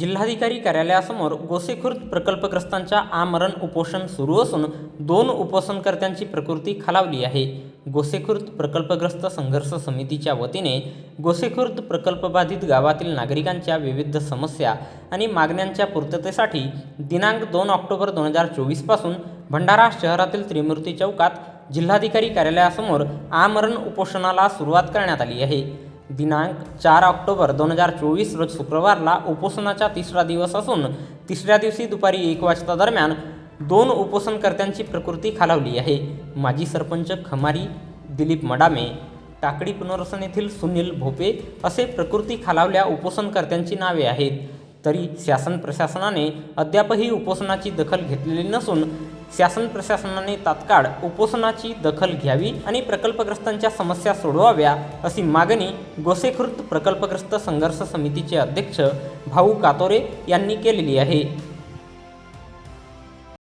जिल्हाधिकारी कार्यालयासमोर गोसेखुर्द प्रकल्पग्रस्तांच्या आमरण उपोषण सुरू असून दोन उपोषणकर्त्यांची प्रकृती खालावली आहे. गोसेखुर्द प्रकल्पग्रस्त संघर्ष समितीच्या वतीने गोसेखुर्द प्रकल्पबाधित गावातील नागरिकांच्या विविध समस्या आणि मागण्यांच्या पूर्ततेसाठी दिनांक दोन ऑक्टोबर दोन हजार चोवीसपासून भंडारा शहरातील त्रिमूर्ती चौकात जिल्हाधिकारी कार्यालयासमोर आमरण उपोषणाला सुरुवात करण्यात आली आहे. दिनांक चार ऑक्टोबर दोन हजार चोवीस रोज शुक्रवारला उपोषणाचा तिसरा दिवस असून तिसऱ्या दिवशी दुपारी एक वाजता दरम्यान दोन उपोषणकर्त्यांची प्रकृती खालावली आहे. माजी सरपंच खमारी दिलीप मडामे टाकडी पुनर्वसन येथील सुनील भोपे असे प्रकृती खालावल्या उपोषणकर्त्यांची नावे आहेत. तरी शासन प्रशासनाने अद्यापही उपोषणाची दखल घेतलेली नसून शासन प्रशासनाने तात्काळ उपोषणाची दखल घ्यावी आणि प्रकल्पग्रस्तांच्या समस्या सोडवाव्या अशी मागणी गोसेखुर्द प्रकल्पग्रस्त संघर्ष समितीचे अध्यक्ष भाऊ कातोरे यांनी केलेली आहे.